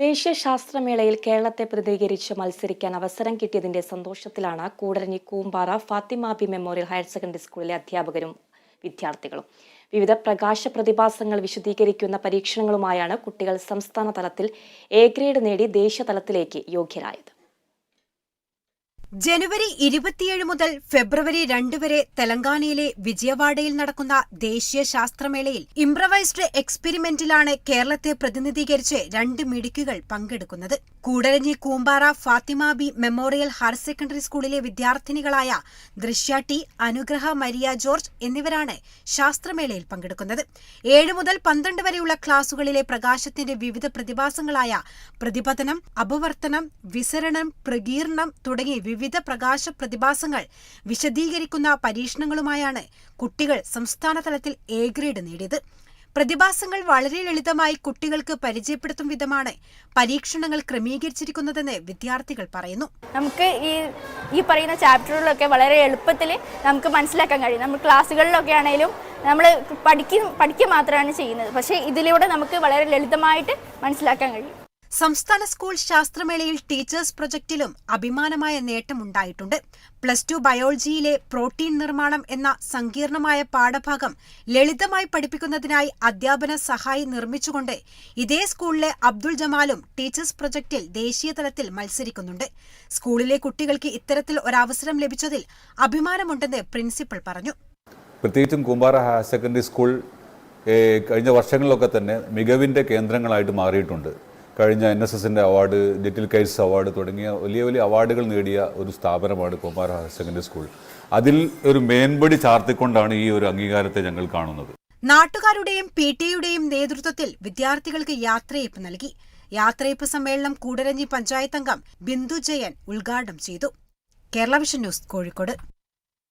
ദേശീയ ശാസ്ത്രമേളയിൽ കേരളത്തെ പ്രതികരിച്ച് മത്സരിക്കാൻ അവസരം കിട്ടിയതിന്റെ സന്തോഷത്തിലാണ് Koodaranji Koombara Fathima B memorial higher secondary സ്കൂളിലെ അധ്യാപകരും വിദ്യാർത്ഥികളും. വിവിധ പ്രകാശ പ്രതിഭാസങ്ങൾ വിശദീകരിക്കുന്ന പരീക്ഷണങ്ങളുമായാണ് കുട്ടികൾ സംസ്ഥാന തലത്തിൽ എ ഗ്രേഡ് നേടി ദേശീയ തലത്തിലേക്ക് യോഗ്യരായത്. ജനുവരി ഇരുപത്തിയേഴ് മുതൽ ഫെബ്രുവരി രണ്ട് വരെ തെലങ്കാനയിലെ വിജയവാഡയിൽ നടക്കുന്ന ദേശീയ ശാസ്ത്രമേളയിൽ ഇംപ്രവൈസ്ഡ് എക്സ്പെരിമെന്റിലാണ് കേരളത്തെ പ്രതിനിധീകരിച്ച് രണ്ട് മിടുക്കുകൾ പങ്കെടുക്കുന്നത്. Koodaranji Koombara Fathima B memorial higher secondary സ്കൂളിലെ വിദ്യാർത്ഥിനികളായ ദൃശ്യ ടി അനുഗ്രഹ മരിയ ജോർജ് എന്നിവരാണ് ശാസ്ത്രമേളയിൽ പങ്കെടുക്കുന്നത്. ഏഴ് മുതൽ പന്ത്രണ്ട് വരെയുള്ള ക്ലാസുകളിലെ പ്രകാശത്തിന്റെ വിവിധ പ്രതിഭാസങ്ങളായ പ്രതിപതനം അപവർത്തനം വിസരണം പ്രകീർണം തുടങ്ങി വിവിധ പ്രകാശ പ്രതിഭാസങ്ങൾ വിശദീകരിക്കുന്ന പരീക്ഷണങ്ങളുമായാണ് കുട്ടികൾ സംസ്ഥാന തലത്തിൽ എ ഗ്രേഡ് നേടിയത്. പ്രതിഭാസങ്ങൾ വളരെ ലളിതമായി കുട്ടികൾക്ക് പരിചയപ്പെടുത്തും വിധമാണ് പരീക്ഷണങ്ങൾ ക്രമീകരിച്ചിരിക്കുന്നതെന്ന് വിദ്യാർത്ഥികൾ പറയുന്നു. നമുക്ക് ഈ ഈ പറയുന്ന ചാപ്റ്ററുകളൊക്കെ വളരെ എളുപ്പത്തിൽ നമുക്ക് മനസ്സിലാക്കാൻ കഴിയും. നമ്മൾ ക്ലാസ്സുകളിലൊക്കെ ആണെങ്കിലും നമ്മൾ പഠിക്കും പഠിക്കുക മാത്രമാണ് ചെയ്യുന്നത്. പക്ഷേ ഇതിലൂടെ നമുക്ക് വളരെ ലളിതമായിട്ട് മനസ്സിലാക്കാൻ കഴിയും. സംസ്ഥാന സ്കൂൾ ശാസ്ത്രമേളയിൽ ടീച്ചേഴ്സ് പ്രൊജക്ടിലും അഭിമാനമായ നേട്ടമുണ്ടായിട്ടുണ്ട്. പ്ലസ് ടു ബയോളജിയിലെ പ്രോട്ടീൻ നിർമ്മാണം എന്ന സങ്കീർണമായ പാഠഭാഗം ലളിതമായി പഠിപ്പിക്കുന്നതിനായി അധ്യാപന സഹായി നിർമ്മിച്ചുകൊണ്ട് ഇതേ സ്കൂളിലെ അബ്ദുൾ ജമാലും ടീച്ചേഴ്സ് പ്രൊജക്ടിൽ ദേശീയ തലത്തിൽ മത്സരിക്കുന്നുണ്ട്. സ്കൂളിലെ കുട്ടികൾക്ക് ഇത്തരത്തിൽ ഒരവസരം ലഭിച്ചതിൽ അഭിമാനമുണ്ടെന്ന് പ്രിൻസിപ്പൽ പറഞ്ഞു. പ്രത്യേകിച്ചും കുമ്പാറ ഹയർ സെക്കൻഡറി സ്കൂൾ കഴിഞ്ഞ വർഷങ്ങളിലൊക്കെ തന്നെ മികവിന്റെ കേന്ദ്രങ്ങളായിട്ട് മാറിയിട്ടുണ്ട്. കഴിഞ്ഞ എൻ എസ് എസിന്റെ അവാർഡ് ലിറ്റിൽ കൈറ്റ്സ് അവാർഡ് തുടങ്ങിയ വലിയ വലിയ അവാർഡുകൾ നേടിയ ഒരു സ്ഥാപനമാണ് കുമാര ഹയർ സെക്കൻഡറി സ്കൂൾ അതിൽ ഒരു മേൻപടി ചാർത്തിക്കൊണ്ടാണ് ഈ ഒരു അംഗീകാരത്തെ ഞങ്ങൾ കാണുന്നത്. നാട്ടുകാരുടെയും പി ടിയുടെയും നേതൃത്വത്തിൽ വിദ്യാർത്ഥികൾക്ക് യാത്രയപ്പ് നൽകി. യാത്രയപ്പ് സമ്മേളനം കൂടരഞ്ഞി പഞ്ചായത്ത് അംഗം ബിന്ദു ജയൻ ഉദ്ഘാടനം ചെയ്തു. Kerala vision news Kozhikode.